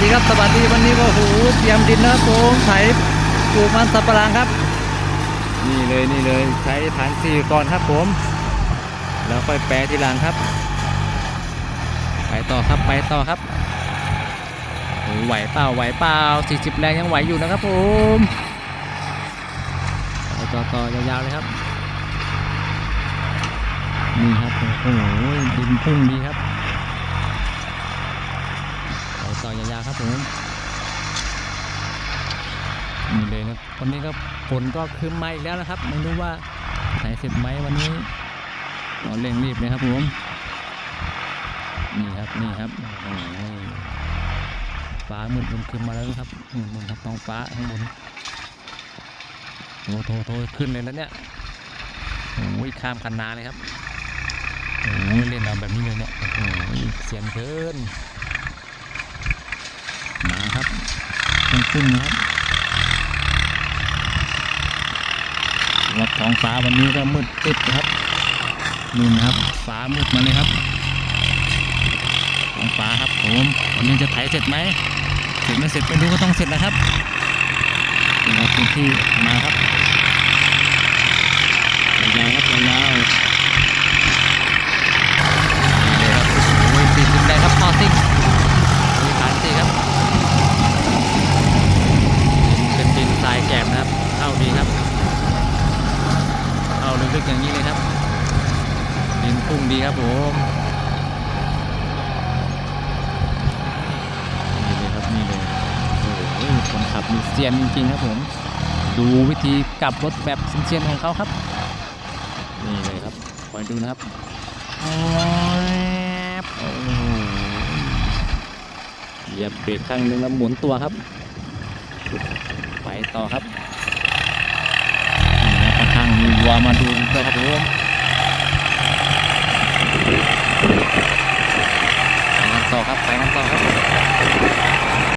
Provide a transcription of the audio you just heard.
ดีครับสวัสดีวันนี้ก็โหเตรียมดินนะผมไถปลูกมันสับปะหลังครับ นี่เลยนี่เลยใช้ฐานสี่ก่อนครับผม แล้วค่อยแปรทีหลังครับ ไปต่อครับไปต่อครับโอ้ไหวเปล่าไหวเปล่า40 แรงยังไหวอยู่นะครับผมต่อต่อยาวๆเลยครับนี่ครับโอ้โหดินพุ่งดีครับ ต่อยาวๆครับผมนี่เลยนะวันนี้ก็ฝนก็คืมมาอีกแล้วนะครับ ไม่รู้ว่าไหนเสร็จไหมวันนี้เราเร่งรีบเลยครับผมนี่ครับนี่ครับโอ้โหฟ้ามืดครึมๆมาแล้วครับนู่นครับท้องฟ้าข้างบนโทโทโทขึ้นเลยแล้วเนี่ยโอ้ยข้ามคันนาเลยครับโอ้ยเล่นเอาแบบนี้เลยเนี่ยโอ้ยเสียงเกินมาครับ ขึ้นขึ้นะครับวัดท้องฟ้าวันนี้ก็มืดตึ๊บนะครับนู่นะครับฟ้ามืดมาเลยครับท้องฟ้าครับผมวันนี้จะไถเสร็จไหมเสร็จไม่เสร็จไม่รู้ก็ต้องเสร็จนะครับนี่ครับพื้นที่มาครับยาวๆครับยาวๆนี่เลยครับโอ้ยสี่สิบแรงครับพอซิ่งมีฐานสี่ครับเป็นดินทรายแกบนะครับเข้าดีครับเข้าลึกๆอย่างนี้เลย ครับดินพุ่งดีครับผมนี่เลยครับนี่เลยโอ้โหคนขับมีเซียนจริงๆครับผม ดูวิธีกลับรถแบบเซียนของเขาครับ นี่เลยครับคอยดูนะครับโอ้โหเหยียบเบรกครั้งหนึ่งแล้วหมุนตัวครับ ไปต่อครับข้างๆมีวัวมาดูด้วยครับผม